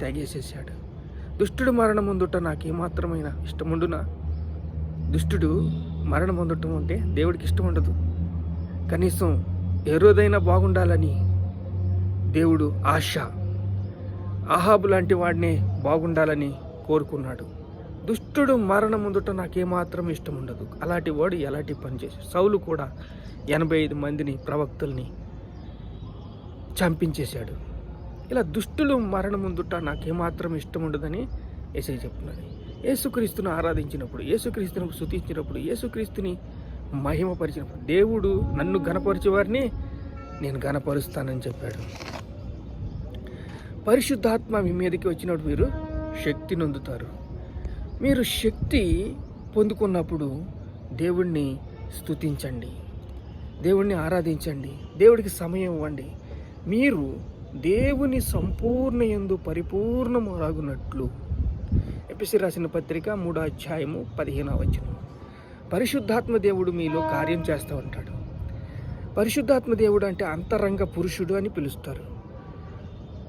తెగేసేసాడు దుష్టుడు మరణం ముందుట నాకేమాత్రమైన ఇష్టముండునా? దుష్టుడు మరణం పొందటం అంటే దేవుడికి ఇష్టం ఉండదు కనీసం ఏ బాగుండాలని దేవుడు ఆశ. ఆహాబు లాంటి వాడినే బాగుండాలని కోరుకున్నాడు. దుష్టుడు మరణం ముందుట నాకేమాత్రం ఇష్టం ఉండదు అలాంటి వాడు ఎలాంటి పని చేసి సౌలు కూడా ఎనభై ఐదు మందిని ప్రవక్తల్ని చంపించేశాడు. ఇలా దుష్టులు మరణం ముందుట నాకేమాత్రం ఇష్టం ఉండదని ఏసై చెప్తున్నాడు. యేసుక్రీస్తును ఆరాధించినప్పుడు యేసుక్రీస్తును శుతించినప్పుడు యేసుక్రీస్తుని మహిమపరిచినప్పుడు దేవుడు నన్ను గనపరిచే వారిని నేను గనపరుస్తానని చెప్పాడు. పరిశుద్ధాత్మ మీ మీదకి వచ్చినప్పుడు మీరు శక్తి నొందుతారు. మీరు శక్తి పొందుకున్నప్పుడు దేవుణ్ణి స్తుతించండి. దేవుణ్ణి ఆరాధించండి. దేవుడికి సమయం ఇవ్వండి. మీరు దేవుని సంపూర్ణ ఎందు పరిపూర్ణమురాగునట్లు. ఎపిసి రాసిన పత్రిక మూడో అధ్యాయము పదిహేనవ వచనం పరిశుద్ధాత్మ దేవుడు మీలో కార్యం చేస్తూ ఉంటాడు. పరిశుద్ధాత్మ దేవుడు అంటే అంతరంగ పురుషుడు అని పిలుస్తారు.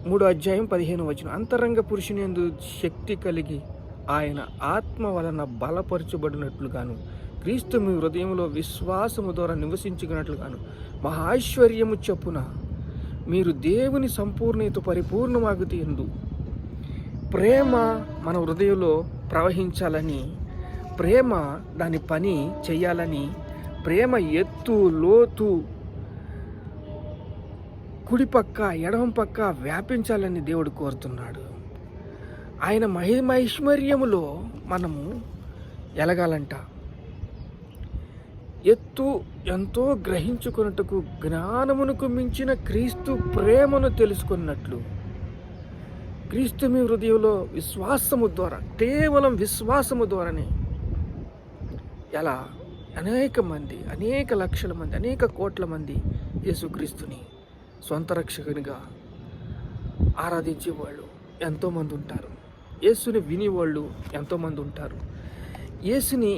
మూడో అధ్యాయం పదిహేను వచనం అంతరంగ పురుషుని ఎందు శక్తి కలిగి ఆయన ఆత్మ వలన బలపరచబడినట్లుగాను క్రీస్తు మీ హృదయంలో విశ్వాసము ద్వారా నివసించుకున్నట్లుగాను మహాశ్వర్యము చొప్పున మీరు దేవుని సంపూర్ణత పరిపూర్ణమాగుతూ ఎందు. ప్రేమ మన హృదయంలో ప్రవహించాలని ప్రేమ దాని పని చేయాలని ప్రేమ ఎత్తు లోతు కుడి పక్క ఎడమ పక్క వ్యాపించాలని దేవుడు కోరుతున్నాడు. ఆయన మహిమైశ్వర్యములో మనము ఎలగాలంట. ఎత్తు ఎంతో గ్రహించుకున్నట్టుకు జ్ఞానమునకు మించిన క్రీస్తు ప్రేమను తెలుసుకున్నట్లు. క్రీస్తు మీ హృదయంలో విశ్వాసము ద్వారా కేవలం విశ్వాసము ద్వారానే ఎలా అనేక మంది అనేక లక్షల మంది అనేక కోట్ల మంది యేసుక్రీస్తుని సొంత రక్షకునిగా ఆరాధించేవాళ్ళు ఎంతోమంది ఉంటారు. యేసుని వినేవాళ్ళు ఎంతోమంది ఉంటారు. యేసుని